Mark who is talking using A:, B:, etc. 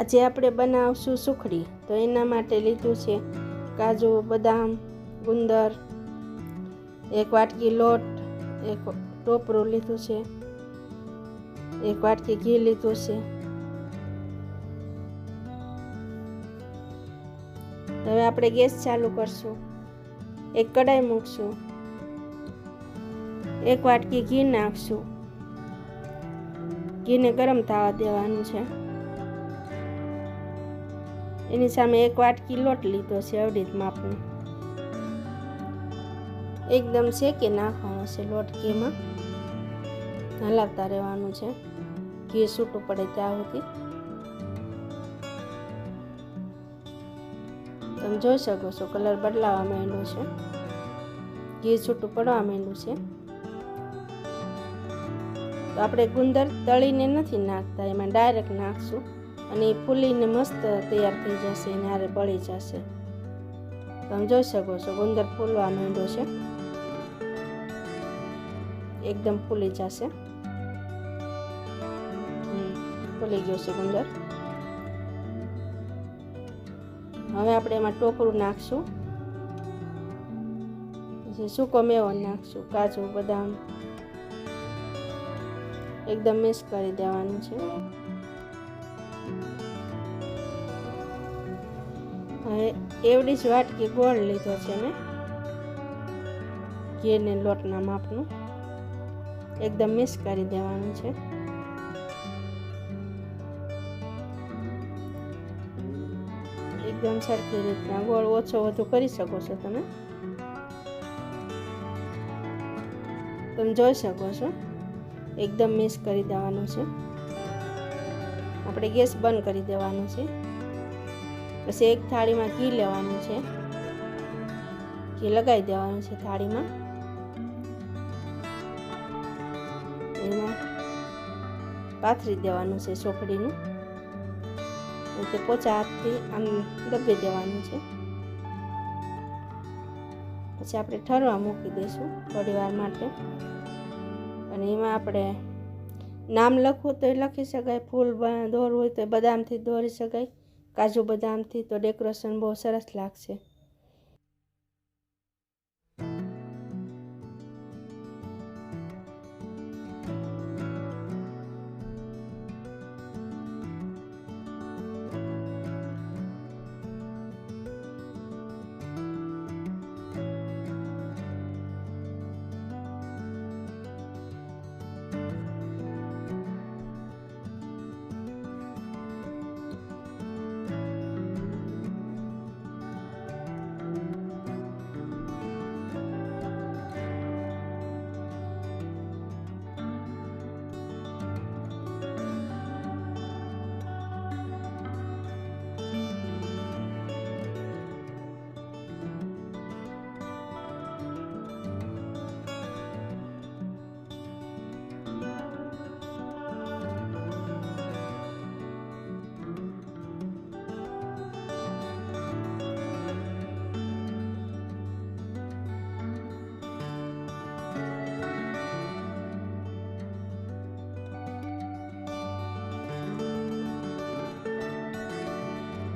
A: આજે આપણે બનાવશું સુખડી. તો એના માટે લીધું છે કાજુ, બદામ, ગુંદર, એક વાટકી લોટ, એક ટોપરું લીધું છે, એક વાટકી ઘી લીધું છે. હવે આપણે ગેસ ચાલુ કરશું. એક કડાઈ મૂકશું. એક વાટકી ઘી નાખશું. ઘીને ગરમ થવા દેવાનું છે. એની સામે એક વાટકી લોટ લીધો છે અવડીત માપનો એકદમ શેકી નાખવાનો છે લોટ ઘીમાં. હલાવતા રહેવાનું છે. ઘી છૂટું પડે ત્યાં સુધી. તમે જોઈ શકો છો કલર બદલાવા માંડ્યો છે. ઘી છૂટું પડવા માંડ્યું છે. તો આપણે ગુંદર તળીને નથી નાખતા, એમાં ડાયરેક્ટ નાખશું. અને એ ફૂલીને મસ્ત તૈયાર થઈ જશે અને હારે બળી જશે. તમે જોઈ શકો છો ગુંદર ફૂલવા માંડ્યો છે. એકદમ ફૂલી જશે. ફૂલી ગયો છે ગુંદર હવે આપણે એમાં ટોપરું નાખશું. પછી સૂકો મેવો નાખશું, કાજુ, બદામ. એકદમ મિક્સ કરી દેવાનું છે. એવડી જ વાટકી ગોળ લીધો છે મેં. ઘીને લોટના માપનું. એકદમ મિક્સ કરી દેવાનું છે. એકદમ સરખી રીતના ગોળ ઓછો વધુ કરી શકો છો તમે. તમે જોઈ શકો છો. એકદમ મિક્સ કરી દેવાનું છે. આપણે ગેસ બંધ કરી દેવાનું છે. પછી એક થાળીમાં ઘી લેવાનું છે. ઘી લગાવી દેવાનું છે થાળીમાં. એમાં પાથરી દેવાનું છે ચોકડીનું તે પોચા હાથથી આમ દબી દેવાનું છે. પછી આપણે ઠરવા મૂકી દઈશું થોડી વાર માટે. અને એમાં આપણે નામ લખવું તો એ લખી શકાય, ફૂલ દોરવું હોય તો બદામથી દોરી શકાય. કાજુ બદામથી તો ડેકોરેશન બહુ સરસ લાગશે.